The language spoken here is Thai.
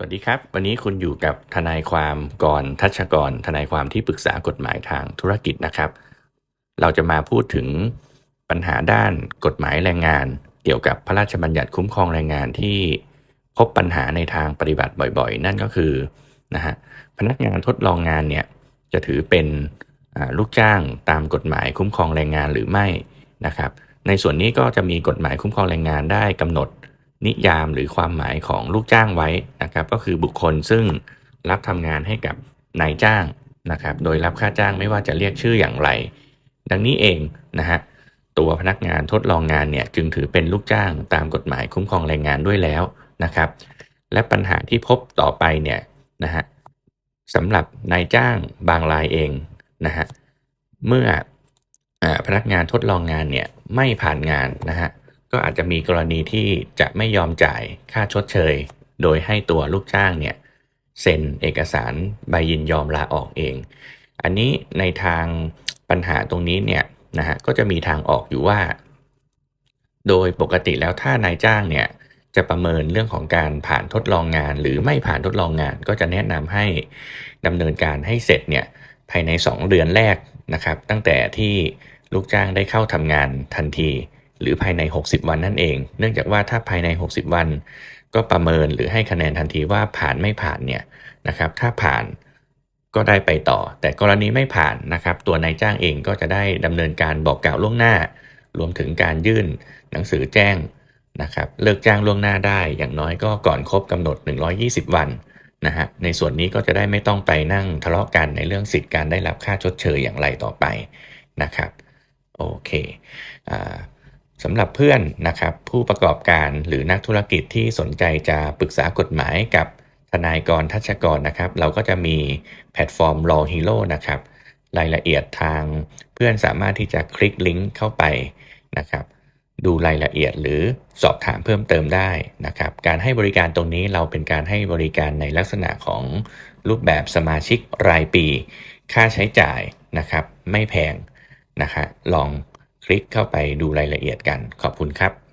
สวัสดีครับ วันนี้คุณอยู่กับทนายความกรทัชกร ทนายความที่ปรึกษากฎหมายทางธุรกิจนะครับ เราจะมาพูดถึงปัญหาด้านกฎหมายแรงงาน เกี่ยวกับพระราชบัญญัติคุ้มครองแรงงานที่พบปัญหาในทางปฏิบัติบ่อยๆ นั่นก็คือนะฮะพนักงานทดลองงานเนี่ยจะถือเป็นลูกจ้างตามกฎหมายคุ้มครองแรงงานหรือไม่นะครับ ในส่วนนี้ก็จะมีกฎหมายคุ้มครองแรงงานได้กำหนด นิยามหรือความหมายของลูกจ้างไว้นะครับ ก็คือบุคคลซึ่งรับทำงานให้กับนายจ้างนะครับ โดยรับค่าจ้างไม่ว่าจะเรียกชื่ออย่างไร ดังนี้เองนะฮะตัวพนักงานทดลองงานเนี่ยจึงถือเป็นลูกจ้างตามกฎหมายคุ้มครองแรงงานด้วยแล้วนะครับ และปัญหาที่พบต่อไปเนี่ยนะฮะสำหรับนายจ้างบางรายเองนะฮะเมื่ออพนักงานทดลองงานเนี่ยไม่ผ่านงานนะฮะ ก็อาจจะมีกรณีที่จะไม่ยอมจ่ายค่าชดเชย โดยให้ตัวลูกจ้างเนี่ยเซ็นเอกสารใบยินยอมลาออกเอง อันนี้ในทางปัญหาตรงนี้เนี่ยนะฮะก็จะมีทางออกอยู่ว่า โดยปกติแล้วถ้านายจ้างเนี่ยจะประเมินเรื่องของการผ่านทดลองงาน หรือไม่ผ่านทดลองงาน ก็จะแนะนำให้ดำเนินการให้เสร็จเนี่ยภายใน 2 เดือนแรกนะครับ ตั้งแต่ที่ลูกจ้างได้เข้าทำงานทันที หรือภายใน 60 วันนั่นเอง เนื่องจากว่าถ้าภายใน 60 วัน ก็ประเมินหรือให้คะแนนทันทีว่าผ่านไม่ผ่านเนี่ยนะครับถ้าผ่านก็ได้ไปต่อ แต่กรณีไม่ผ่านนะครับ ตัวนายจ้างเองก็จะได้ดำเนินการบอกกล่าวล่วงหน้า รวมถึงการยื่นหนังสือแจ้งนะครับเลิกจ้างล่วงหน้าได้อย่างน้อยก็ก่อนครบกำหนด 120 วันนะฮะในส่วนนี้ก็จะได้ไม่ต้องไปนั่งทะเลาะกันในเรื่องสิทธิการได้รับค่าชดเชยอย่างไรต่อไปนะครับโอเคอ่า สำหรับเพื่อนนะครับผู้ประกอบการหรือนักธุรกิจที่สนใจจะปรึกษากฎหมายกับทนายกรทัชกรนะครับ เราก็จะมีแพลตฟอร์ม Law Hero นะครับ รายละเอียดทางเพื่อนสามารถที่จะคลิกลิงก์เข้าไปนะครับ ดูรายละเอียดหรือสอบถามเพิ่มเติมได้นะครับ การให้บริการตรงนี้เราเป็นการให้บริการในลักษณะของรูปแบบสมาชิกรายปี ค่าใช้จ่ายนะครับ ไม่แพงนะฮะลอง คลิกเข้าไปดูรายละเอียดกัน ขอบคุณครับ